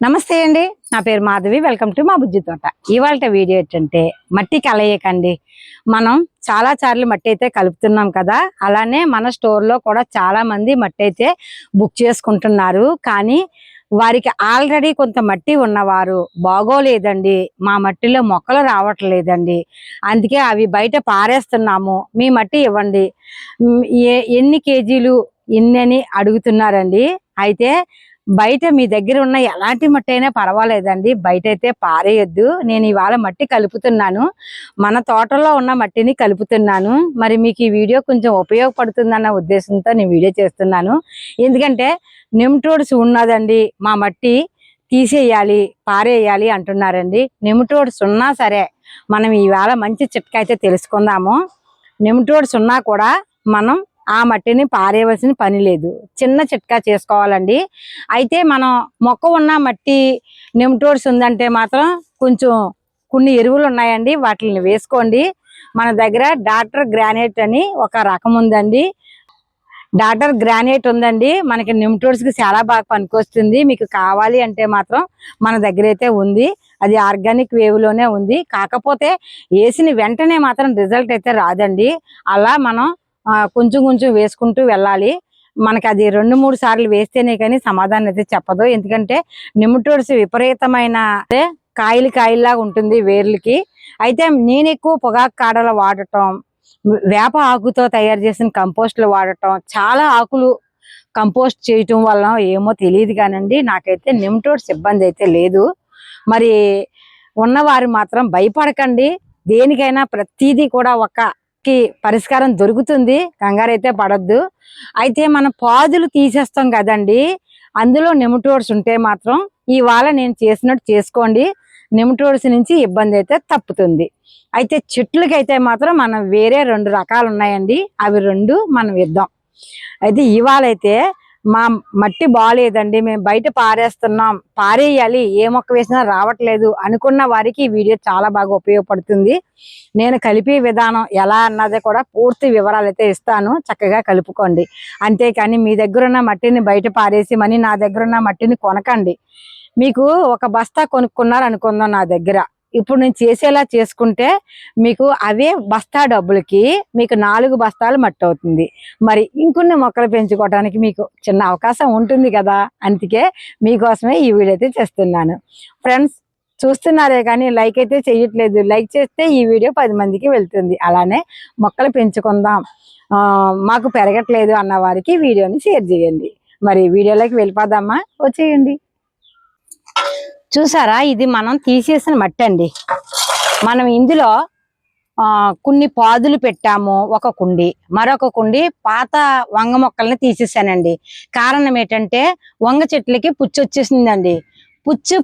నమస్తే అండి. నా పేరు మాధవి. వెల్కమ్ టు మా బుజ్జి తోట. ఇవాళ వీడియో ఏంటంటే మట్టి కలయకండి. మనం చాలా సార్లు మట్టి అయితే కలుపుతున్నాం కదా అలానే మన స్టోర్లో కూడా చాలా మంది మట్టి అయితే బుక్ చేసుకుంటున్నారు. కానీ వారికి ఆల్రెడీ కొంత మట్టి ఉన్నవారు బాగోలేదండి. మా మట్టిలో మొక్కలు రావట్లేదండి. అందుకే అవి బయట పారేస్తున్నాము. మీ మట్టి ఇవ్వండి. ఏ ఎన్ని కేజీలు ఇన్నని అడుగుతున్నారండి. అయితే బయట మీ దగ్గర ఉన్న ఎలాంటి మట్టి అయినా పర్వాలేదండి. బయట అయితే పారేయొద్దు. నేను ఇవాళ మట్టి కలుపుతున్నాను. మన తోటలో ఉన్న మట్టిని కలుపుతున్నాను. మరి మీకు ఈ వీడియో కొంచెం ఉపయోగపడుతుందన్న ఉద్దేశంతో నేను వీడియో చేస్తున్నాను. ఎందుకంటే నిమ్టోడ్స్ ఉన్నదండి. మా మట్టి తీసేయాలి పారేయాలి అంటున్నారండి. నిమ్టోడ్స్ ఉన్నా సరే మనం ఈవేళ మంచి చిట్కా అయితే తెలుసుకుందాము. నిమ్టోడ్స్ ఉన్నా కూడా మనం ఆ మట్టిని పారేయవలసిన పని లేదు. చిన్న చిట్కా చేసుకోవాలండి. అయితే మనం మొక్క ఉన్న మట్టి నిమ్టోడ్స్ ఉందంటే మాత్రం కొంచెం కొన్ని ఎరువులు ఉన్నాయండి. వాటిని వేసుకోండి. మన దగ్గర డాక్టర్ గ్రానైట్ అని ఒక రకం ఉందండి. డాక్టర్ గ్రానైట్ ఉందండి. మనకి నిమ్టోడ్స్కి చాలా బాగా పనికొస్తుంది. మీకు కావాలి అంటే మాత్రం మన దగ్గర అయితే ఉంది. అది ఆర్గానిక్ వేవ్లోనే ఉంది. కాకపోతే వేసిన వెంటనే మాత్రం రిజల్ట్ అయితే రాదండి. అలా మనం కొంచెం కొంచెం వేసుకుంటూ వెళ్ళాలి. మనకి అది రెండు మూడు సార్లు వేస్తేనే కానీ సమాధానం అయితే చెప్పదు. ఎందుకంటే నిమ్మటోడ్స్ విపరీతమైన కాయలు కాయల్లాగా ఉంటుంది వేర్లకి. అయితే నేను ఎక్కువ పొగాకు కాడలు వాడటం వేప ఆకుతో తయారు చేసిన కంపోస్ట్లు వాడటం చాలా ఆకులు కంపోస్ట్ చేయటం వల్ల ఏమో తెలియదు కానండి. నాకైతే నిమ్టోడ్స్ ఇబ్బంది అయితే లేదు. మరి ఉన్నవారు మాత్రం భయపడకండి. దేనికైనా ప్రతిదీ కూడా ఒక కి పరిష్కారం దొరుకుతుంది. కంగారు అయితే పడద్దు. అయితే మనం పాదులు తీసేస్తాం కదండి. అందులో నెమటోడ్స్ ఉంటే మాత్రం ఇవాళ నేను చేసినట్టు చేసుకోండి. నెమటోడ్స్ నుంచి ఇబ్బంది అయితే తప్పుతుంది. అయితే చెట్లకి అయితే మాత్రం మనం వేరే రెండు రకాలు ఉన్నాయండి అవి రెండు మనం ఇద్దాం. అయితే ఇవాళ అయితే మా మట్టి బాగాలేదండి మేము బయట పారేస్తున్నాం. పారేయాలి. ఏ మొక్క వేసినా రావట్లేదు అనుకున్న వారికి ఈ వీడియో చాలా బాగా ఉపయోగపడుతుంది. నేను కలిపే విధానం ఎలా అన్నది కూడా పూర్తి వివరాలు అయితే ఇస్తాను. చక్కగా కలుపుకోండి. అంతేకాని మీ దగ్గర ఉన్న మట్టిని బయట పారేసి మనీ నా దగ్గర ఉన్న మట్టిని కొనకండి. మీకు ఒక బస్తా కొనుక్కున్నారు అనుకుందాం నా దగ్గర. ఇప్పుడు నేను చేసేలా చేసుకుంటే మీకు అవే బస్తా డబ్బులకి మీకు నాలుగు బస్తాలు మట్టి అవుతుంది. మరి ఇంకొన్ని మొక్కలు పెంచుకోవడానికి మీకు చిన్న అవకాశం ఉంటుంది కదా? అందుకే మీకోసమే ఈ వీడియో అయితే చేస్తున్నాను. ఫ్రెండ్స్ చూస్తున్నారే కానీ లైక్ అయితే చేయట్లేదు. లైక్ చేస్తే ఈ వీడియో పది మందికి వెళ్తుంది. అలానే మొక్కలు పెంచుకుందాం. మాకు పెరగట్లేదు అన్న వారికి వీడియోని షేర్ చేయండి. మరి వీడియోలోకి వెళ్ళిపోదామా? వచ్చేయండి. చూసారా? ఇది మనం తీసేసిన మట్టి అండి మనం ఇందులో ఆ, కొన్ని పాదులు పెట్టాము. ఒక కుండి. మరొక కుండి పాత వంగ మొక్కల్ని తీసేసానండి. కారణం ఏంటంటే వంగ చెట్లకి పుచ్చు వచ్చేసిందండి. పుచ్చు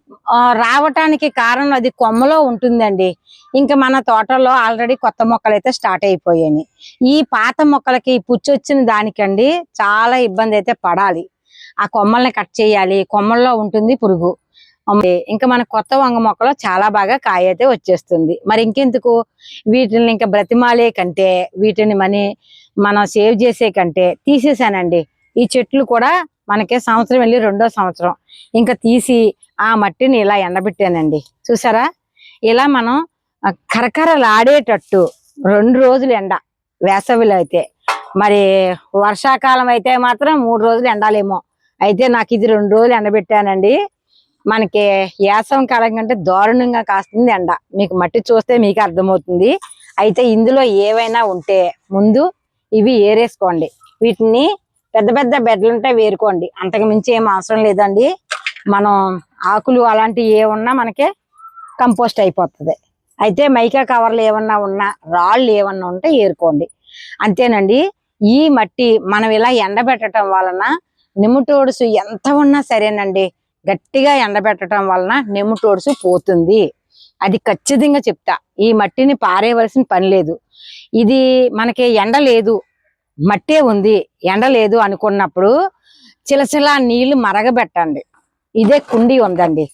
రావటానికి కారణం అది కొమ్మలో ఉంటుందండి. ఇంకా మన తోటలో ఆల్రెడీ కొత్త మొక్కలు అయితే స్టార్ట్ అయిపోయాయి. ఈ పాత మొక్కలకి పుచ్చు వచ్చిన దానికండి చాలా ఇబ్బంది అయితే పడాలి. ఆ కొమ్మల్ని కట్ చేయాలి. కొమ్మల్లో ఉంటుంది పురుగు. ఇంకా మన కొత్త వంగ మొక్కలో చాలా బాగా కాయ అయితే వచ్చేస్తుంది. మరి ఇంకెందుకు? వీటిని ఇంకా బ్రతిమాలే కంటే వీటిని మని మనం సేవ్ చేసే కంటే తీసేసానండి. ఈ చెట్లు కూడా మనకి సంవత్సరం వెళ్ళి రెండో సంవత్సరం. ఇంకా తీసి ఆ మట్టిని ఇలా ఎండబెట్టానండి. చూసారా? ఇలా మనం కరకరలాడేటట్టు రెండు రోజులు ఎండ వేసవిలో అయితే. మరి వర్షాకాలం అయితే మాత్రం మూడు రోజులు ఎండాలేమో. అయితే నాకు ఇది రెండు రోజులు ఎండబెట్టానండి. మనకి యాసవం కాలం కంటే దారుణంగా కాస్తుంది ఎండ మీకు మట్టి చూస్తే మీకు అర్థమవుతుంది. అయితే ఇందులో ఏవైనా ఉంటే ముందు ఇవి ఏరేసుకోండి. వీటిని పెద్ద పెద్ద బెడ్లు ఉంటే వేరుకోండి. అంతకు మించి ఏం అవసరం లేదండి. మనం ఆకులు అలాంటివి ఏమున్నా మనకి కంపోస్ట్ అయిపోతుంది. అయితే మైకా కవర్లు ఏమన్నా ఉన్నా రాళ్ళు ఏమన్నా ఉంటే ఏరుకోండి. అంతేనండి. ఈ మట్టి మనం ఇలా ఎండబెట్టడం వలన నిమ్ముటోడ్స్ ఎంత ఉన్నా సరేనండి. గట్టిగా ఎండబెట్టడం వలన నెమ్ముటోడ్స్ పోతుంది. అది ఖచ్చితంగా చెప్తా. ఈ మట్టిని పారేయవలసిన పని లేదు. ఇది మనకి ఎండ లేదు. మట్టే ఉంది. ఎండ లేదు అనుకున్నప్పుడు చిలచిలా నీళ్ళు మరగబెట్టండి. ఇదే కుండీ ఉందండి.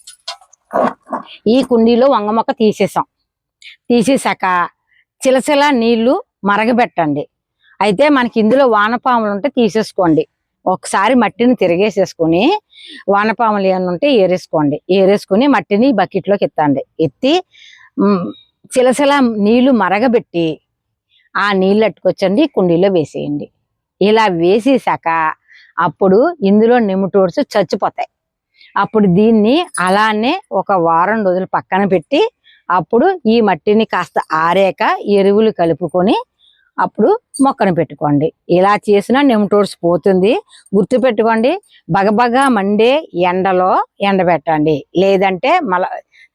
ఈ కుండీలో వంగ మొక్క తీసేసాం. తీసేసాక చిలచిలా నీళ్ళు మరగబెట్టండి. అయితే మనకి ఇందులో వానపాములు ఉంటే తీసేసుకోండి. ఒకసారి మట్టిని తిరిగేసేసుకుని వానపాములు ఏమైనా ఉంటే ఏరేసుకోండి. ఏరేసుకుని మట్టిని బకెట్లోకి ఎత్తండి. ఎత్తి ఉమ్, చిలసిల నీళ్ళు మరగబెట్టి ఆ నీళ్ళు అట్టుకొచ్చండి కుండీలో వేసేయండి. ఇలా వేసేసాక అప్పుడు ఇందులో నిమ్మటోడ్స్ చచ్చిపోతాయి. అప్పుడు దీన్ని అలానే ఒక వారం రోజులు పక్కన పెట్టి అప్పుడు ఈ మట్టిని కాస్త ఆరాక ఎరువులు కలుపుకొని అప్పుడు మొక్కను పెట్టుకోండి. ఇలా చేసినా నెమటోడ్స్ పోతుంది. గుర్తుపెట్టుకోండి బగబగా మండే ఎండలో ఎండబెట్టండి లేదంటే మల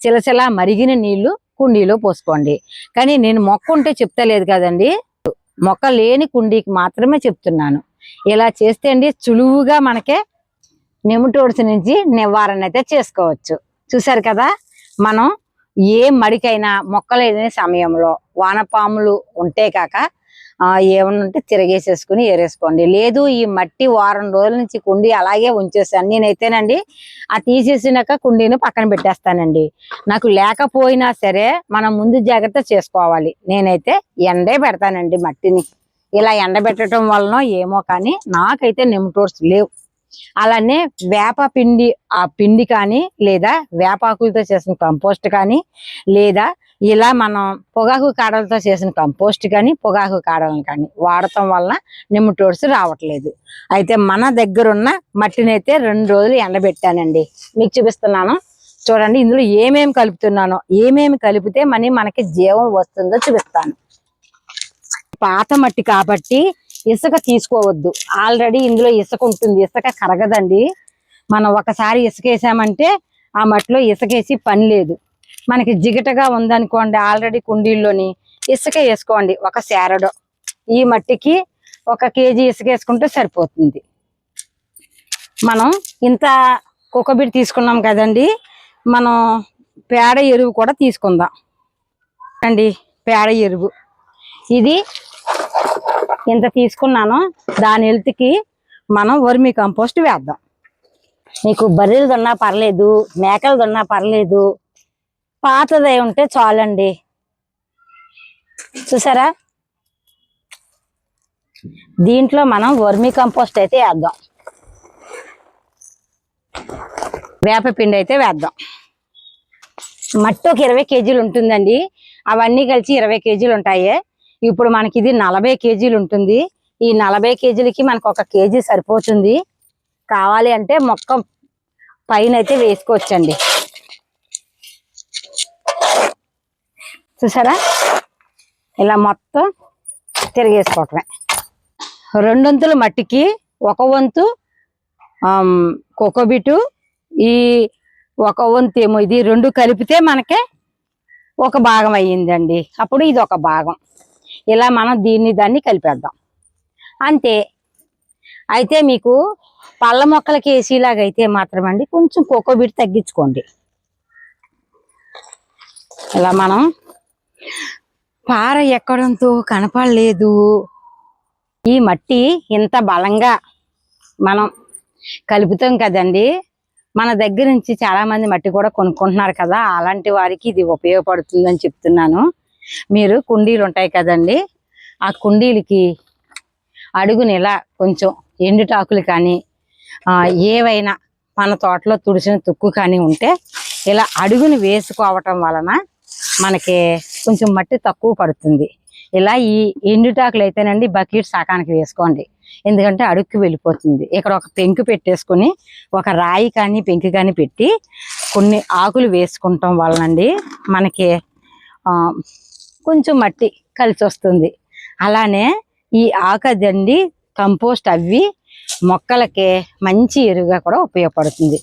చిలచిల మరిగిన నీళ్ళు కుండీలో పోసుకోండి. కానీ నేను మొక్క ఉంటే చెప్తలేదు కదండి. మొక్క లేని కుండీకి మాత్రమే చెప్తున్నాను. ఇలా చేస్తే అండి చులువుగా మనకే నెమటోడ్స్ నుంచి నివారణ అయితే చేసుకోవచ్చు. చూసారు కదా? మనం ఏ మడికైనా మొక్కలు లేని సమయంలో వానపాములు ఉంటే కాక ఏమన్నా ఉంటే తిరగేసేసుకుని ఏరేసుకోండి. లేదు ఈ మట్టి వారం రోజుల నుంచి కుండీ అలాగే ఉంచేస్తాను నేనైతేనండి ఆ తీసేసినాక కుండీని పక్కన పెట్టేస్తానండి. నాకు లేకపోయినా సరే మనం ముందు జాగ్రత్త చేసుకోవాలి. నేనైతే ఎండే పెడతానండి మట్టిని. ఇలా ఎండబెట్టడం వలన ఏమో కానీ నాకైతే నెమటోడ్స్ లేవు. అలానే వేప పిండి ఆ పిండి కానీ లేదా వేపాకులతో చేసిన కంపోస్ట్ కానీ లేదా ఇలా మనం పొగాకు కాడలతో చేసిన కంపోస్ట్ కానీ పొగాకు కాడలను కానీ వాడటం వలన నిమ్మటోడ్స్ రావట్లేదు. అయితే మన దగ్గర ఉన్న మట్టినైతే రెండు రోజులు ఎండబెట్టానండి. మీకు చూపిస్తున్నాను. చూడండి ఇందులో ఏమేమి కలుపుతున్నానో ఏమేమి కలిపితే మనీ మనకి జీవం వస్తుందో చూపిస్తాను. పాత మట్టి కాబట్టి ఇసుక తీసుకోవద్దు. ఆల్రెడీ ఇందులో ఇసుక ఉంటుంది. ఇసుక కరగదండి. మనం ఒకసారి ఇసుక వేసామంటే ఆ మట్టిలో ఇసుకేసి పని లేదు. మనకి జిగటగా ఉందనుకోండి ఆల్రెడీ కుండీల్లోని ఇసుక వేసుకోండి ఒక శారడు. ఈ మట్టికి ఒక కేజీ ఇసుక వేసుకుంటే సరిపోతుంది. మనం ఇంత కుక్కబిడి తీసుకున్నాం కదండి మనం పేడ ఎరువు కూడా తీసుకుందాం. అండి పేడ ఎరువు. ఇది ఇంత తీసుకున్నాను దాని హెల్త్కి మనం వర్మి కంపోస్ట్ వేద్దాం. మీకు బర్రెలు దొన్నా పర్లేదు మేకలు దున్నా పర్లేదు పాతదై ఉంటే చాలండి. చూసారా? దీంట్లో మనం వర్మి కంపోస్ట్ అయితే వేద్దాం. వేపపిండి అయితే వేద్దాం. మట్టి ఒక ఇరవై కేజీలు ఉంటుందండి. అవన్నీ కలిసి ఇరవై కేజీలు ఉంటాయి. ఇప్పుడు మనకి ఇది నలభై కేజీలు ఉంటుంది. ఈ నలభై కేజీలకి మనకు ఒక కేజీ సరిపోతుంది. కావాలి అంటే మొక్క పైన అయితే వేసుకోవచ్చండి. చూసారా? ఇలా మొత్తం తిరిగేసుకోవటమే. రెండొంతుల మట్టికి ఒక వంతు ఆమ్, కోకోబిటు ఈ ఒక వంతు ఏమో ఇది రెండు కలిపితే మనకే ఒక భాగం అయ్యిందండి. అప్పుడు ఇది ఒక భాగం. ఇలా మనం దీన్ని దాన్ని కలిపేద్దాం. అంతే. అయితే మీకు పళ్ళ మొక్కలకి వేసేలాగా అయితే మాత్రం అండి కొంచెం కోకోబిట్ తగ్గించుకోండి. ఇలా మనం పార ఎక్కడంతో కనపడలేదు. ఈ మట్టి ఇంత బలంగా మనం కలుపుతాం కదండి. మన దగ్గర నుంచి చాలామంది మట్టి కూడా కొనుక్కుంటున్నారు కదా. అలాంటి వారికి ఇది ఉపయోగపడుతుందని చెప్తున్నాను. మీరు కుండీలు ఉంటాయి కదండి. ఆ కుండీలకి అడుగుని ఇలా కొంచెం ఎండుటాకులు కానీ ఏవైనా మన తోటలో తుడిసిన తుక్కు కానీ ఉంటే ఇలా అడుగుని వేసుకోవటం వలన మనకి కొంచెం మట్టి తక్కువ పడుతుంది. ఇలా ఈ ఎండుటాకులు అయితేనండి బకెట్ సకానికి వేసుకోండి. ఎందుకంటే అడుక్కి వెళ్ళిపోతుంది. ఇక్కడ ఒక పెంకు పెట్టేసుకొని ఒక రాయి కానీ పెంకు కానీ పెట్టి కొన్ని ఆకులు వేసుకుంటాం వలనండి మనకి కొంచెం మట్టి కలిసి వస్తుంది. అలానే ఈ ఆకదండి కంపోస్ట్ అవి మొక్కలకి మంచి ఎరువుగా కూడా ఉపయోగపడుతుంది.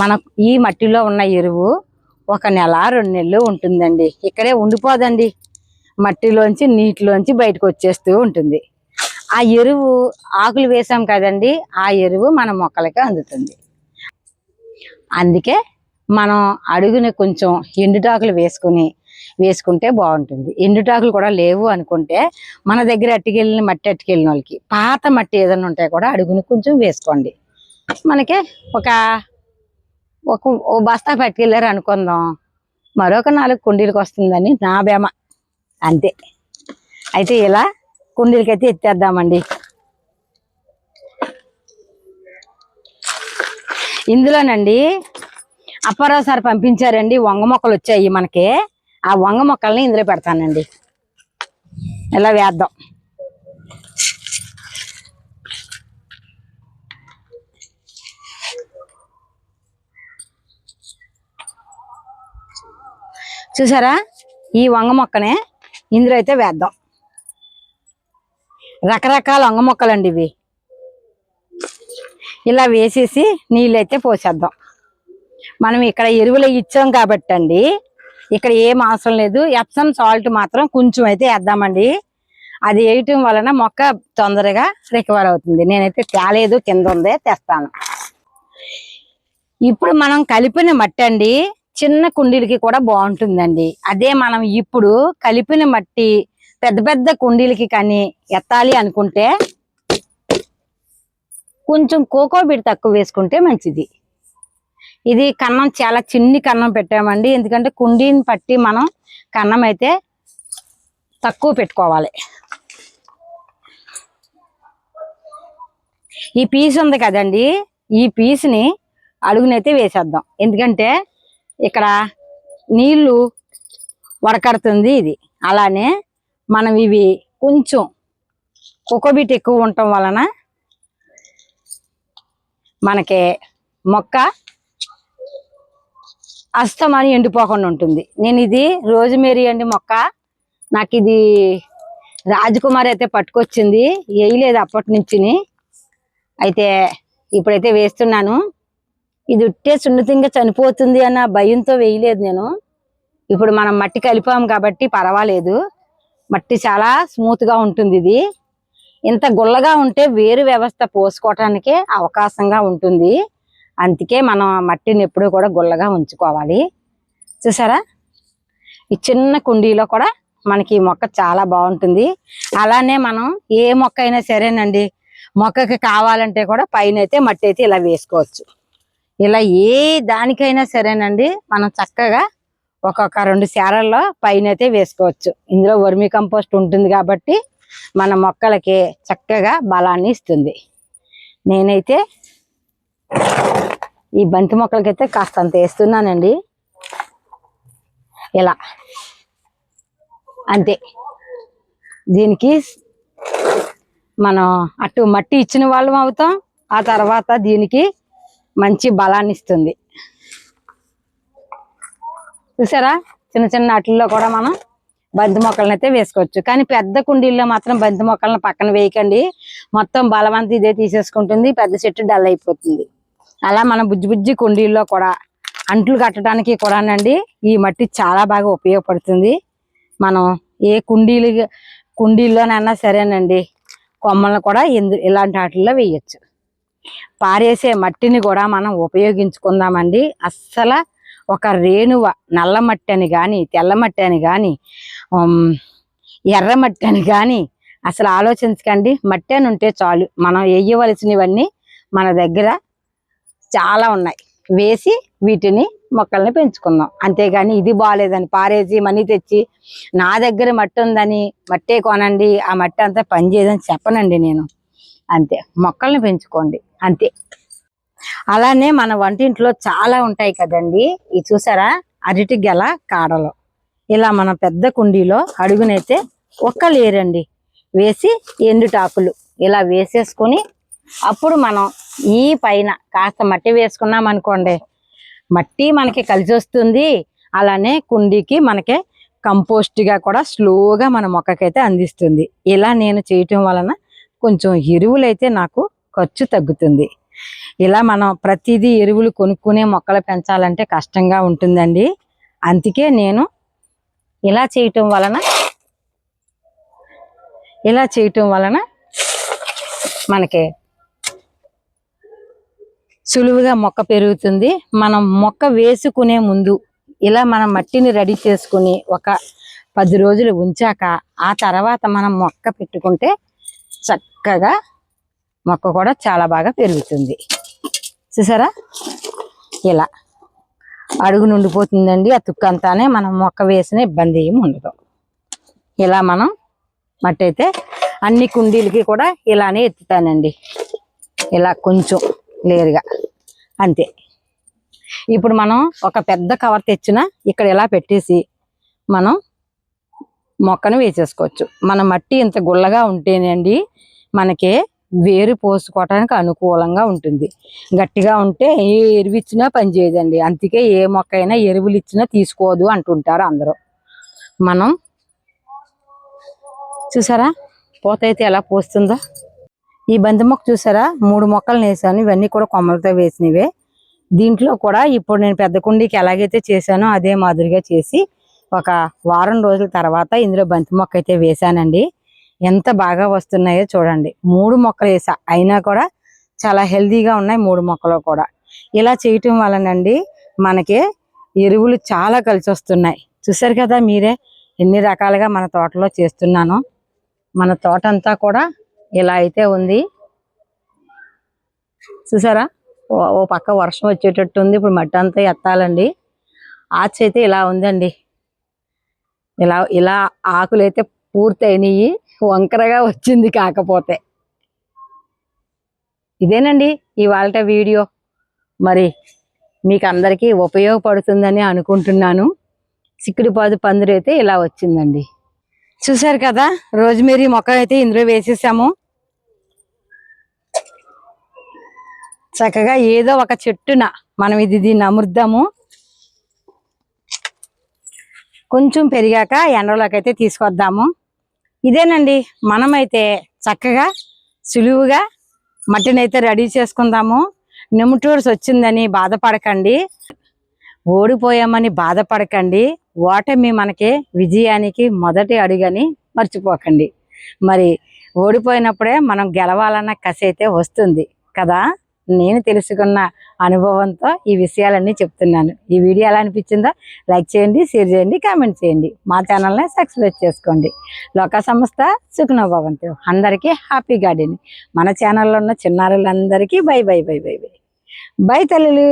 మన ఈ మట్టిలో ఉన్న ఎరువు ఒక నెల రెండు నెలలు ఉంటుందండి. ఇక్కడే ఉండిపోదండి. మట్టిలోంచి నీటిలోంచి బయటకు వచ్చేస్తూ ఉంటుంది. ఆ ఎరువు ఆకులు వేసాం కదండి. ఆ ఎరువు మన మొక్కలకి అందుతుంది. అందుకే మనం అడుగుని కొంచెం ఎండుటాకులు వేసుకుని వేసుకుంటే బాగుంటుంది. ఎండుటాకులు కూడా లేవు అనుకుంటే మన దగ్గర అట్టుకెళ్ళిన మట్టి అట్టుకెళ్ళిన వాళ్ళకి పాత మట్టి ఏదైనా ఉంటే కూడా అడుగుని కొంచెం వేసుకోండి. మనకి ఒక ఒక ఓ బస్తా పట్టుకెళ్ళారు అనుకుందాం. మరొక నాలుగు కుండీలకు వస్తుందని నా బేమ అంతే. అయితే ఇలా కుండీలకైతే ఎత్తేద్దామండి. ఇందులోనండి అప్పారావు సార్ పంపించారండి వంగ మొక్కలు వచ్చాయి మనకి. ఆ వంగ మొక్కల్ని ఇందులో పెడతానండి. ఇలా వేద్దాం. చూసారా? ఈ వంగ మొక్కనే ఇందులో అయితే వేద్దాం. రకరకాల వంగ మొక్కలండి ఇవి. ఇలా వేసేసి నీళ్ళు అయితే పోసేద్దాం. మనం ఇక్కడ ఎరువులు ఇచ్చాం కాబట్టి అండి ఇక్కడ ఏం అవసరం లేదు. ఎప్సమ్ సాల్ట్ మాత్రం కొంచెం అయితే వేద్దామండి. అది వేయటం వలన మొక్క తొందరగా రికవర్ అవుతుంది. నేనైతే తేలేదు కింద ఉందే తెస్తాను. ఇప్పుడు మనం కలిపిన మట్టి అండి చిన్న కుండీలకి కూడా బాగుంటుందండి. అదే మనం ఇప్పుడు కలిపిన మట్టి పెద్ద పెద్ద కుండీలకి కానీ ఎత్తాలి అనుకుంటే కొంచెం కోకో బిట్ తక్కువ వేసుకుంటే మంచిది. ఇది కన్నం చాలా చిన్ని కన్నం పెట్టామండి. ఎందుకంటే కుండీని పట్టి మనం కన్నం అయితే తక్కువ పెట్టుకోవాలి. ఈ పీస్ ఉంది కదండి. ఈ పీస్ని అడుగునైతే వేసేద్దాం. ఎందుకంటే ఇక్కడ నీళ్ళు వడకడుతుంది ఇది. అలానే మనం ఇవి కొంచెం కుక్కబీట్ ఎక్కువ ఉండటం వలన మనకి మొక్క అస్తమని ఎండిపోకుండా ఉంటుంది. నేను ఇది రోజుమేరీ అండి మొక్క. నాకు ఇది రాజకుమారి అయితే పట్టుకొచ్చింది. వేయలేదు అప్పటి నుంచి అయితే ఇప్పుడైతే వేస్తున్నాను. ఇది ఉట్టే సున్నితంగా చనిపోతుంది అన్న భయంతో వేయలేదు నేను. ఇప్పుడు మనం మట్టి కలిపాం కాబట్టి పర్వాలేదు. మట్టి చాలా స్మూత్గా ఉంటుంది ఇది. ఇంత గుల్లగా ఉంటే వేరు వ్యవస్థ పోసుకోవటానికి అవకాశంగా ఉంటుంది. అందుకే మనం మట్టిని ఎప్పుడూ కూడా గుల్లగా ఉంచుకోవాలి. చూసారా? ఈ చిన్న కుండీలో కూడా మనకి ఈ మొక్క చాలా బాగుంటుంది. అలానే మనం ఏ మొక్క అయినా సరేనండి. మొక్కకి కావాలంటే కూడా పైన అయితే మట్టి అయితే ఇలా వేసుకోవచ్చు. ఇలా ఏ దానికైనా సరేనండి. మనం చక్కగా ఒక్కొక్క రెండు శారల్లో పైన అయితే వేసుకోవచ్చు. ఇందులో వర్మి కంపోస్ట్ ఉంటుంది కాబట్టి మన మొక్కలకి చక్కగా బలాన్ని ఇస్తుంది. నేనైతే ఈ బంతి మొక్కలకైతే కాస్తంత వేస్తున్నానండి. ఇలా. అంతే. దీనికి మనం అటు మట్టి ఇచ్చిన వాళ్ళం అవుతాం. ఆ తర్వాత దీనికి మంచి బలాన్ని ఇస్తుంది చూసారా? చిన్న చిన్న అట్లలో కూడా మనం బంతి మొక్కలను అయితే వేసుకోవచ్చు. కానీ పెద్ద కుండీల్లో మాత్రం బంతి మొక్కలను పక్కన వేయకండి. మొత్తం బలవంతి ఇదే తీసేసుకుంటుంది. పెద్ద చెట్టు డల్ అయిపోతుంది. అలా మన బుజ్జి బుజ్జి కుండీల్లో కూడా అంట్లు కట్టడానికి కూడానండి ఈ మట్టి చాలా బాగా ఉపయోగపడుతుంది. మనం ఏ కుండీలు కుండీల్లోనైనా సరేనండి. కొమ్మలను కూడా ఇలాంటి వాటిల్లో వేయచ్చు. పారేసే మట్టిని కూడా మనం ఉపయోగించుకుందామండి. అస్సలు ఒక రేణువ నల్ల మట్టి అని కానీ తెల్ల మట్టి అని కానీ ఎర్ర మట్టి అని కానీ అసలు ఆలోచించకండి. మట్టి అని ఉంటే చాలు. మనం వేయవలసినవన్నీ మన దగ్గర చాలా ఉన్నాయి. వేసి వీటిని మొక్కల్ని పెంచుకుందాం. అంతేగాని ఇది బాగాలేదని పారేసి మనీ తెచ్చి నా దగ్గర మట్టి ఉందని మట్టే కొనండి. ఆ మట్టి అంతా పనిచేయదని చెప్పనండి నేను. అంతే. మొక్కల్ని పెంచుకోండి. అంతే. అలానే మన వంటింట్లో చాలా ఉంటాయి కదండి. ఇది చూసారా? అరటి గెల కాడలు. ఇలా మన పెద్ద కుండీలో అడుగునైతే ఒక్క లేరండి. వేసి ఎండుటాకులు ఇలా వేసేసుకొని అప్పుడు మనం ఈ పైన కాస్త మట్టి వేసుకున్నాం అనుకోండి. మట్టి మనకి కలిసి వస్తుంది. అలానే కుండీకి మనకి కంపోస్ట్గా కూడా స్లోగా మన మొక్కకైతే అందిస్తుంది. ఇలా నేను చేయటం వలన కొంచెం ఎరువులు అయితే నాకు ఖర్చు తగ్గుతుంది. ఇలా మనం ప్రతిదీ ఎరువులు కొనుక్కునే మొక్కలు పెంచాలంటే కష్టంగా ఉంటుందండి. అందుకే నేను ఇలా చేయటం వలన ఇలా చేయటం వలన మనకి సులువుగా మొక్క పెరుగుతుంది. మనం మొక్క వేసుకునే ముందు ఇలా మనం మట్టిని రెడీ చేసుకుని ఒక పది రోజులు ఉంచాక ఆ తర్వాత మనం మొక్క పెట్టుకుంటే చక్కగా మొక్క కూడా చాలా బాగా పెరుగుతుంది. చూసారా? ఇలా. అడుగు నుండిపోతుందండి. ఆ తుక్కంతానే మనం మొక్క వేసిన ఇబ్బంది ఏమి ఉండదు. ఇలా మనం మట్టి అయితే అన్ని కుండీలకి కూడా ఇలానే ఎత్తుతానండి. ఇలా కొంచెం లేరుగా. అంతే. ఇప్పుడు మనం ఒక పెద్ద కవర్ తెచ్చిన ఇక్కడ ఇలా పెట్టేసి మనం మొక్కను వేసేసుకోవచ్చు. మన మట్టి ఇంత గుల్లగా ఉంటేనండి మనకి వేరు పోసుకోవటానికి అనుకూలంగా ఉంటుంది. గట్టిగా ఉంటే ఏ ఎరువు ఇచ్చినా పనిచేయదండి అందుకే ఏ మొక్క అయినా ఎరువులు ఇచ్చినా తీసుకోదు అంటుంటారు అందరూ. మనం చూసారా? పూత అయితే ఎలా పోస్తుందో? ఈ బంతి మొక్క చూసారా? మూడు మొక్కలు వేసాను ఇవన్నీ కూడా కొమ్మలతో వేసినవే. దీంట్లో కూడా ఇప్పుడు నేను పెద్ద కుండీకి ఎలాగైతే చేశానో అదే మాదిరిగా చేసి ఒక వారం రోజుల తర్వాత ఇందులో బంతి మొక్క అయితే వేసానండి ఎంత బాగా వస్తున్నాయో చూడండి. మూడు మొక్కలు వేసా. అయినా కూడా చాలా హెల్తీగా ఉన్నాయి మూడు మొక్కలు కూడా. ఇలా చేయటం వలనండి మనకి ఎరువులు చాలా కలిసి వస్తున్నాయి. చూసారు కదా మీరే? ఎన్ని రకాలుగా మన తోటలో చేస్తున్నాను. మన తోట అంతా కూడా ఇలా అయితే ఉంది. చూసారా? ఓ- ఓ పక్క వర్షం వచ్చేటట్టు ఉంది. ఇప్పుడు మట్టి అంతా ఎత్తాలండి. ఆచి అయితే ఇలా ఉందండి. ఇలా ఇలా ఆకులు అయితే పూర్తయినాయి. వంకరగా వచ్చింది కాకపోతే. ఇదేనండి ఇవాళ వీడియో. మరి మీకు అందరికీ ఉపయోగపడుతుందని అనుకుంటున్నాను. సిక్కుడిపాదు పందిరి అయితే ఇలా వచ్చిందండి. చూశారు కదా రోజ్మేరీ మొక్క అయితే ఇందులో వేసేసాము. చక్కగా ఏదో ఒక చెట్టున మనం ఇది దీన్ని అమృద్దాము. కొంచెం పెరిగాక ఎండలోకి అయితే తీసుకొద్దాము. ఇదేనండి. మనమైతే చక్కగా సులువుగా మట్టిని అయితే రెడీ చేసుకుందాము. నెమటోడ్స్ వచ్చిందని బాధపడకండి. ఓడిపోయామని బాధపడకండి. ఓటమి మనకి విజయానికి మొదటి అడుగని మర్చిపోకండి. మరి ఓడిపోయినప్పుడే మనం గెలవాలన్న కసి అయితే వస్తుంది కదా? నేను తెలుసుకున్న అనుభవంతో ఈ విషయాలన్నీ చెప్తున్నాను. ఈ వీడియో ఎలా అనిపించిందో లైక్ చేయండి షేర్ చేయండి కామెంట్ చేయండి. మా ఛానల్ని సబ్స్క్రైబ్ చేసుకోండి. లోక సంస్థ సుఖనో భవంతు అందరికీ హ్యాపీ గార్డెన్ మన ఛానల్లో ఉన్న చిన్నారులందరికీ bye bye bye bye bye. Bye తల్లులు.